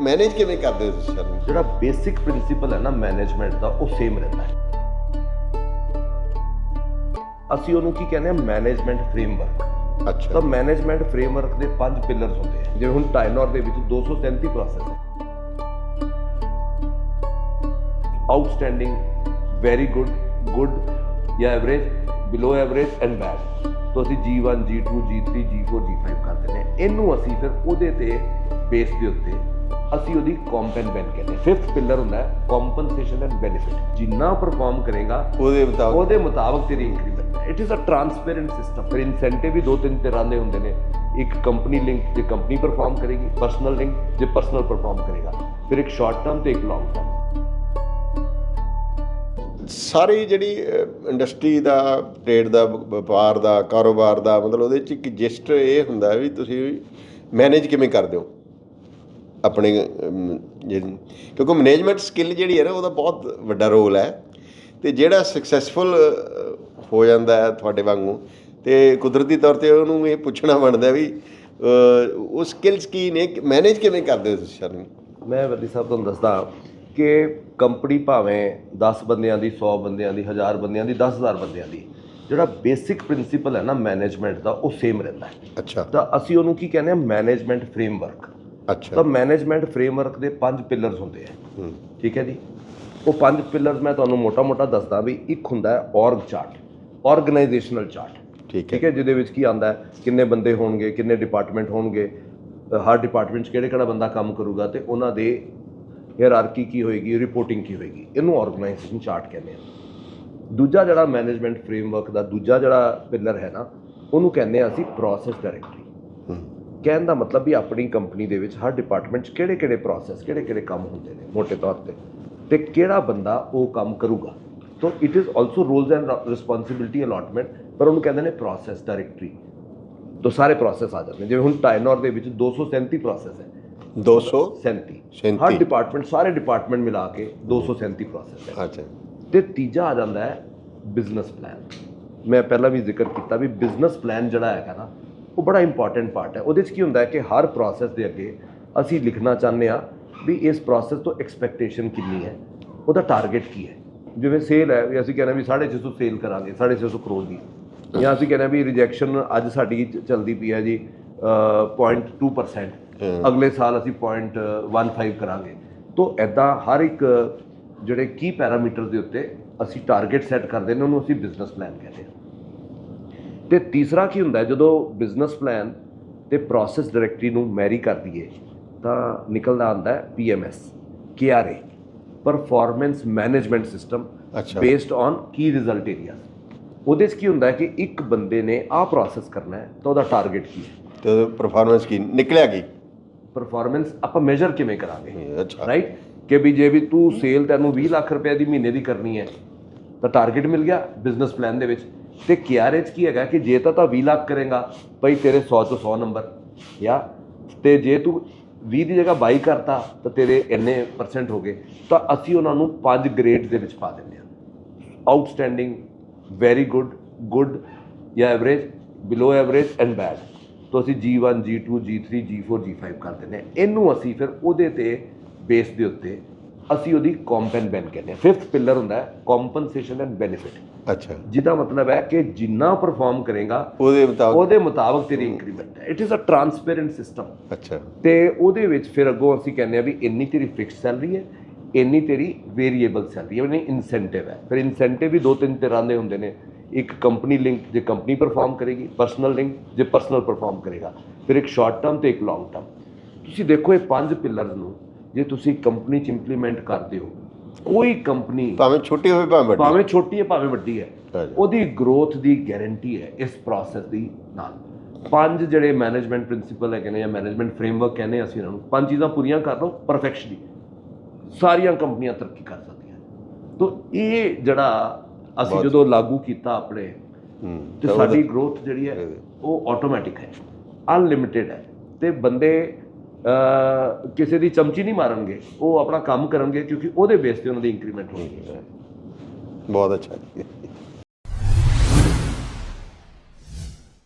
Manage ਕਿਵੇਂ ਕਰਦੇ ਹੋ ਤੁਸੀਂ ਸਰ? ਜਿਹੜਾ ਬੇਸਿਕ ਪ੍ਰਿੰਸੀਪਲ ਹੈ ਨਾ ਮੈਨੇਜਮੈਂਟ ਦਾ ਉਹ ਸੇਮ ਰਹਿੰਦਾ ਹੈ। ਅਸੀਂ ਉਹਨੂੰ ਕੀ ਕਹਿੰਦੇ ਆ ਮੈਨੇਜਮੈਂਟ ਫਰੇਮਵਰਕ ਅੱਛਾ। ਤਾਂ ਮੈਨੇਜਮੈਂਟ ਫਰੇਮਵਰਕ ਦੇ ਪੰਜ ਪਿਲਰਸ ਹੁੰਦੇ ਆ। ਜਿਵੇਂ ਹੁਣ ਟਾਈਨਰ ਦੇ ਵਿੱਚ 237 ਪ੍ਰੋਸੈਸ ਹੈ। ਆਊਟਸਟੈਂਡਿੰਗ ਵੈਰੀ ਗੁੱਡ ਗੁੱਡ ਜਾਂ average below average and bad ਤੋਂ ਅਸੀਂ G1 G2 G3 G4 G5 ਕਰਦੇ ਨੇ। ਇਹਨੂੰ ਅਸੀਂ ਫਿਰ ਉਹਦੇ ਤੇ ਬੇਸ ਦੇ ਉੱਤੇ ਅਸੀਂ ਉਹਦੀ ਕੰਪਨ ਬੈਨ ਕਹਿੰਦੇ ਫਿਫਥ ਪਿਲਰ ਹੁੰਦਾ ਹੈ ਕੰਪਨਸੇਸ਼ਨ ਐਂਡ ਬੈਨੀਫਿਟ ਜਿੰਨਾ ਪਰਫਾਰਮ ਕਰੇਗਾ ਉਹਦੇ ਮੁਤਾਬਕ। ਉਹਦੇ ਮੁਤਾਬਕ ਤੇਰੀ ਇੰਕਰੀਮੈਂਟ ਹੈ it is a transparent system ਫਿਰ ਇਨਸੈਂਟਿਵ ਵੀ ਦੋ ਤਿੰਨ ਤਰ੍ਹਾਂ ਦੇ ਹੁੰਦੇ ਨੇ। ਇੱਕ ਕੰਪਨੀ ਲਿੰਕ ਜੇ ਕੰਪਨੀ ਪਰਫਾਰਮ ਕਰੇਗੀ ਪਰਸਨਲ ਲਿੰਕ ਜੇ ਪਰਸਨਲ ਪਰਫਾਰਮ ਕਰੇਗਾ। ਫਿਰ ਇੱਕ ਸ਼ਾਰਟ ਟਰਮ ਤੇ ਇੱਕ ਲੌਂਗ ਟਰਮ ਸਾਰੀ ਜਿਹੜੀ ਇੰਡਸਟਰੀ ਦਾ ਟ੍ਰੇਡ ਦਾ ਵਪਾਰ ਦਾ ਕਾਰੋਬਾਰ ਦਾ ਮਤਲਬ ਉਹਦੇ ਚ ਇੱਕ ਜਿਸਟ ਇਹ ਹੁੰਦਾ ਵੀ ਤੁਸੀਂ ਮੈਨੇਜ ਕਿਵੇਂ ਕਰਦੇ ਹੋ? ਆਪਣੇ ਜਿਹੜੀ- ਕਿਉਂਕਿ ਮੈਨੇਜਮੈਂਟ ਸਕਿੱਲ ਜਿਹੜੀ ਹੈ ਨਾ ਉਹਦਾ ਬਹੁਤ ਵੱਡਾ ਰੋਲ ਹੈ। ਤੇ ਜਿਹੜਾ ਸਕਸੈਸਫੁਲ ਹੋ ਜਾਂਦਾ ਹੈ ਤੁਹਾਡੇ ਵਾਂਗੂ ਤੇ ਕੁਦਰਤੀ ਤੌਰ ਤੇ ਉਹਨੂੰ ਇਹ ਪੁੱਛਣਾ ਬਣਦਾ ਵੀ ਉਹ ਸਕਿੱਲਸ ਕੀ ਨੇ ਮੈਨੇਜ ਕਿਵੇਂ ਕਰਦੇ ਹੋ ਤੁਸੀਂ ਮੈਂ ਵੱਡੀ ਸਾਹਿਬ ਤੁਹਾਨੂੰ ਦੱਸਦਾ ਕਿ ਕੰਪਨੀ ਭਾਵੇਂ 10 ਬੰਦਿਆਂ ਦੀ 100 ਬੰਦਿਆਂ ਦੀ 1000 ਬੰਦਿਆਂ ਦੀ 10000 ਬੰਦਿਆਂ ਦੀ ਜਿਹੜਾ ਬੇਸਿਕ ਪ੍ਰਿੰਸੀਪਲ ਹੈ ਨਾ ਮੈਨੇਜਮੈਂਟ ਦਾ ਉਹ ਸੇਮ ਰਹਿੰਦਾ ਹੈ। ਅੱਛਾ। ਤਾਂ ਅਸੀਂ ਉਹਨੂੰ ਕੀ ਕਹਿੰਦੇ ਆ ਮੈਨੇਜਮੈਂਟ ਫਰੇਮਵਰਕ ਅੱਛਾ। ਤਾਂ ਮੈਨੇਜਮੈਂਟ ਫਰੇਮਵਰਕ ਦੇ ਪੰਜ ਪਿਲਰਸ ਹੁੰਦੇ ਆ। ਠੀਕ ਹੈ ਜੀ? ਉਹ ਪੰਜ ਪਿਲਰਸ ਮੈਂ ਤੁਹਾਨੂੰ ਮੋਟਾ-ਮੋਟਾ ਦੱਸਦਾ ਵੀ ਇੱਕ ਹੁੰਦਾ ਹੈ org ਚਾਰਟ ਆਰਗੇਨਾਈਜੇਸ਼ਨਲ ਚਾਰਟ ਠੀਕ ਹੈ। ਠੀਕ ਹੈ ਜਿਹਦੇ ਵਿੱਚ ਕੀ ਆਂਦਾ ਹੈ? ਕਿੰਨੇ ਬੰਦੇ ਹੋਣਗੇ ਕਿੰਨੇ ਡਿਪਾਰਟਮੈਂਟ ਹੋਣਗੇ ਹਰ ਡਿਪਾਰਟਮੈਂਟ 'ਚ ਕਿਹੜੇ ਕਿਹੜਾ ਬੰਦਾ ਕੰਮ ਕਰੂਗਾ ਤੇ ਉਹਨਾਂ ਦੇ ਹਾਇਰਾਰਕੀ ਕੀ ਹੋਏਗੀ ਰਿਪੋਰਟਿੰਗ ਕੀ ਹੋਏਗੀ ਇਹਨੂੰ ਆਰਗੇਨਾਈਜੇਸ਼ਨ ਚਾਰਟ ਕਹਿੰਦੇ ਆ। ਦੂਜਾ ਜਿਹੜਾ ਮੈਨੇਜਮੈਂਟ ਫਰੇਮਵਰਕ ਦਾ ਦੂਜਾ ਜਿਹੜਾ ਪਿਲਰ ਹੈ ਨਾ ਉਹਨੂੰ ਕਹਿੰਦੇ ਆ ਅਸੀਂ ਪ੍ਰੋਸੈਸ ਡਾਇਰੈਕਟਰੀ ਕਹਿਣ ਦਾ ਮਤਲਬ ਵੀ ਆਪਣੀ ਕੰਪਨੀ ਦੇ ਵਿੱਚ ਹਰ ਡਿਪਾਰਟਮੈਂਟ 'ਚ ਕਿਹੜੇ ਕਿਹੜੇ ਪ੍ਰੋਸੈਸ ਕਿਹੜੇ ਕਿਹੜੇ ਕੰਮ ਹੁੰਦੇ ਨੇ ਮੋٹے ਤੌਰ ਤੇ। ਤੇ ਕਿਹੜਾ ਬੰਦਾ ਉਹ ਕੰਮ ਕਰੂਗਾ? So it is also roles and responsibility allotment ਪਰ ਉਹਨੂੰ ਕਹਿੰਦੇ ਨੇ ਪ੍ਰੋਸੈਸ ਡਾਇਰੈਕਟਰੀ ਤੋਂ ਸਾਰੇ ਪ੍ਰੋਸੈਸ ਆ ਜਾਂਦੇ ਨੇ। ਜਿਵੇਂ ਹੁਣ ਟਾਈਨਰ ਦੇ ਵਿੱਚ 237 ਪ੍ਰੋਸੈਸ ਹੈ। 200 37 37 ਹਰ ਡਿਪਾਰਟਮੈਂਟ ਸਾਰੇ ਡਿਪਾਰਟਮੈਂਟ ਮਿਲਾ ਕੇ 237 ਪ੍ਰੋਸੈਸ ਹੈ। ਅੱਛਾ। ਤੇ ਤੀਜਾ ਆ ਜਾਂਦਾ ਹੈ ਬਿਜ਼ਨਸ ਪਲਾਨ ਮੈਂ ਪਹਿਲਾਂ ਵੀ ਜ਼ਿਕਰ ਕੀਤਾ ਵੀ ਬਿਜ਼ਨਸ ਪਲਾਨ ਜਿਹੜਾ ਹੈਗਾ ਨਾ ਉਹ ਬੜਾ ਇੰਪੋਰਟੈਂਟ ਪਾਰਟ ਹੈ। ਉਹਦੇ 'ਚ ਕੀ ਹੁੰਦਾ ਹੈ ਕਿ ਹਰ ਪ੍ਰੋਸੈਸ ਦੇ ਅੱਗੇ ਅਸੀਂ ਲਿਖਣਾ ਚਾਹੁੰਦੇ ਆ ਵੀ ਇਸ ਪ੍ਰੋਸੈਸ ਤੋਂ ਐਕਸਪੈਕਟੇਸ਼ਨ ਕਿੰਨੀ ਹੈ। ਉਹਦਾ ਟਾਰਗੇਟ ਕੀ ਹੈ। ਜਿਵੇਂ ਸੇਲ ਹੈ ਵੀ ਅਸੀਂ ਕਹਿੰਦੇ ਵੀ 650 ਸੇਲ ਕਰਾਂਗੇ 650 ਕਰੋੜ ਦੀ। ਜਾਂ ਅਸੀਂ ਕਹਿੰਦੇ ਵੀ ਰਿਜੈਕਸ਼ਨ ਅੱਜ ਸਾਡੀ ਚੱਲਦੀ ਪਈ ਹੈ ਜੀ ਅ, 0.2% ਹਮ। ਅਗਲੇ ਸਾਲ ਅਸੀਂ 0.15 ਕਰਾਂਗੇ। ਤੋਂ ਐਦਾਂ ਹਰ ਇੱਕ ਜਿਹੜੇ ਕੀ ਪੈਰਾਮੀਟਰ ਦੇ ਉੱਤੇ ਅਸੀਂ ਟਾਰਗੇਟ ਸੈੱਟ ਕਰਦੇ ਨੇ ਉਹਨੂੰ ਅਸੀਂ ਬਿਜ਼ਨਸ ਪਲਾਨ ਕਹਿੰਦੇ ਹਾਂ। ਤੇ ਤੀਸਰਾ ਕੀ ਹੁੰਦਾ ਜਦੋਂ ਬਿਜ਼ਨਸ ਪਲਾਨ ਤੇ ਪ੍ਰੋਸੈਸ ਡਾਇਰੈਕਟਰੀ ਨੂੰ ਮੈਰੀ ਕਰ ਦਈਏ ਤਾਂ ਨਿਕਲਦਾ ਆਉਂਦਾ ਹੈ P M S K R A performance management system ਅੱਛਾ। Based on key result areas ਉਹਦੇ 'ਚ ਕੀ ਹੁੰਦਾ ਕਿ ਇੱਕ ਬੰਦੇ ਨੇ ਆਹ ਪ੍ਰੋਸੈਸ ਕਰਨਾ ਹੈ ਤਾਂ ਉਹਦਾ ਟਾਰਗੇਟ ਕੀ ਹੈ? ਤੇ ਪਰਫਾਰਮੈਂਸ ਕੀ ਨਿਕਲਿਆ ਕੀ? ਪਰਫਾਰਮੈਂਸ ਆਪਾਂ ਮੈਜ਼ਰ ਕਿਵੇਂ ਕਰਾਂਗੇ? ਅੱਛਾ। ਰਾਈਟ ਕਿ ਵੀ ਜੇ ਵੀ ਤੂੰ ਸੇਲ ਤੈਨੂੰ 20 ਲੱਖ ਰੁਪਏ ਦੀ ਮਹੀਨੇ ਦੀ ਕਰਨੀ ਹੈ ਤਾਂ ਟਾਰਗੇਟ ਮਿਲ ਗਿਆ ਬਿਜ਼ਨਸ ਪਲਾਨ ਦੇ ਵਿੱਚ। ਤੇ ਕਿਆਰੇ ਚ ਕੀ ਹੈਗਾ ਕਿ ਜੇ ਤਾਂ ਤਾਂ 20 ਲੱਖ ਕਰੇਗਾ, ਭਈ ਤੇਰੇ 100 ਤੋਂ 100 ਨੰਬਰ ਜਾਂ ਤੇ ਜੇ ਤੂੰ 20 ਦੀ ਜਗ੍ਹਾ 22 ਕਰਤਾ, ਤਾਂ ਤੇਰੇ ਇੰਨੇ ਪਰਸੈਂਟ ਹੋ ਗਏ। ਤਾਂ ਅਸੀਂ ਉਹਨਾਂ ਨੂੰ ਪੰਜ ਗ੍ਰੇਡ ਦੇ ਵਿੱਚ ਪਾ ਦਿੰਦੇ ਹਾਂ। ਆਊਟਸਟੈਂਡਿੰਗ ਵੈਰੀ ਗੁੱਡ ਗੁੱਡ ਜਾਂ average below average and bad ਤੋਂ ਅਸੀਂ G1 G2 G3 G4 G5 ਕਰ ਦਿੰਦੇ ਹਾਂ। ਇਹਨੂੰ ਅਸੀਂ ਫਿਰ ਉਹਦੇ ਤੇ ਬੇਸ ਦੇ ਉੱਤੇ ਅਸੀਂ ਉਹਦੀ ਕੰਪਨ ਬੈਨ ਕਹਿੰਦੇ ਹਾਂ। ਫਿਫਥ ਪਿਲਰ ਹੁੰਦਾ ਹੈ ਕੰਪਨਸੇਸ਼ਨ ਐਂਡ ਬੈਨੀਫਿਟ ਅੱਛਾ। ਜਿਹਦਾ ਮਤਲਬ ਹੈ ਕਿ ਜਿੰਨਾ ਪਰਫਾਰਮ ਕਰੇਗਾ ਉਹਦੇ ਮੁਤਾਬਕ ਉਹਦੇ ਮੁਤਾਬਕ ਤੇਰੀ ਇੰਕਰੀਮੈਂਟ ਹੈ। It is a transparent system ਅੱਛਾ। ਤੇ ਉਹਦੇ ਵਿੱਚ ਫਿਰ ਅੱਗੋਂ ਅਸੀਂ ਕਹਿੰਦੇ ਆ ਵੀ ਇੰਨੀ ਤੇਰੀ ਫਿਕਸ ਸੈਲਰੀ ਹੈ ਇੰਨੀ ਤੇਰੀ ਵੇਰੀਏਬਲ ਸੈਲਰੀ ਹੈ ਯਾਨੀ ਇਨਸੈਂਟਿਵ ਹੈ। ਫਿਰ ਇਨਸੈਂਟਿਵ ਵੀ ਦੋ ਤਿੰਨ ਤਰ੍ਹਾਂ ਦੇ ਹੁੰਦੇ ਨੇ। ਇੱਕ ਕੰਪਨੀ ਲਿੰਕ ਜੇ ਕੰਪਨੀ ਪਰਫਾਰਮ ਕਰੇਗੀ ਪਰਸਨਲ ਲਿੰਕ ਜੇ ਪਰਸਨਲ ਪਰਫਾਰਮ ਕਰੇਗਾ। ਫਿਰ ਇੱਕ ਸ਼ਾਰਟ ਟਰਮ ਤੇ ਇੱਕ ਲੌਂਗ ਟਰਮ ਤੁਸੀਂ ਦੇਖੋ ਇਹ ਪੰਜ ਪਿਲਰ ਨੂੰ ਜੇ ਤੁਸੀਂ ਕੰਪਨੀ ਚ ਇੰਪਲੀਮੈਂਟ ਕਰਦੇ ਹੋ ਕੋਈ ਕੰਪਨੀ ਭਾਵੇਂ ਛੋਟੀ ਹੋਵੇ ਭਾਵੇਂ ਵੱਡੀ। ਭਾਵੇਂ ਛੋਟੀ ਹੈ ਭਾਵੇਂ ਵੱਡੀ ਹੈ। ਉਹਦੀ ਗਰੋਥ ਦੀ ਗਾਰੰਟੀ ਹੈ ਇਸ ਪ੍ਰੋਸੈਸ ਦੀ ਨਾਲ। ਪੰਜ ਜਿਹੜੇ ਮੈਨੇਜਮੈਂਟ ਪ੍ਰਿੰਸੀਪਲ ਹੈਗੇ ਨੇ ਜਾਂ ਮੈਨੇਜਮੈਂਟ ਫਰੇਮਵਰਕ ਕਹਿੰਦੇ ਹਾਂ ਅਸੀਂ ਇਹਨਾਂ ਨੂੰ ਪੰਜ ਚੀਜ਼ਾਂ ਪੂਰੀਆਂ ਕਰ ਲਓ ਪਰਫੈਕਸ਼ਨਲੀ ਸਾਰੀਆਂ ਕੰਪਨੀਆਂ ਤਰੱਕੀ ਕਰ ਸਕਦੀਆਂ ਤੋਂ ਇਹ ਜਿਹੜਾ ਅਸੀਂ ਜਦੋਂ ਲਾਗੂ ਕੀਤਾ ਆਪਣੇ ਹੂੰ ਤੇ ਸਾਡੀ ਗਰੋਥ ਜਿਹੜੀ ਹੈ। ਉਹ ਆਟੋਮੈਟਿਕ ਹੈ ਅਨਲਿਮਿਟਿਡ ਹੈ। ਤੇ ਬੰਦੇ ਕਿਸੇ ਦੀ ਚਮਚੀ ਨਹੀਂ ਮਾਰਨਗੇ, ਉਹ ਆਪਣਾ ਕੰਮ ਕਰਨਗੇ ਕਿਉਂਕਿ ਉਹਦੇ ਬੇਸ ਤੇ ਉਹਨਾਂ ਦੀ ਇੰਕਰੀਮੈਂਟ ਹੋਣੀ ਹੈ। ਬਹੁਤ ਅੱਛਾ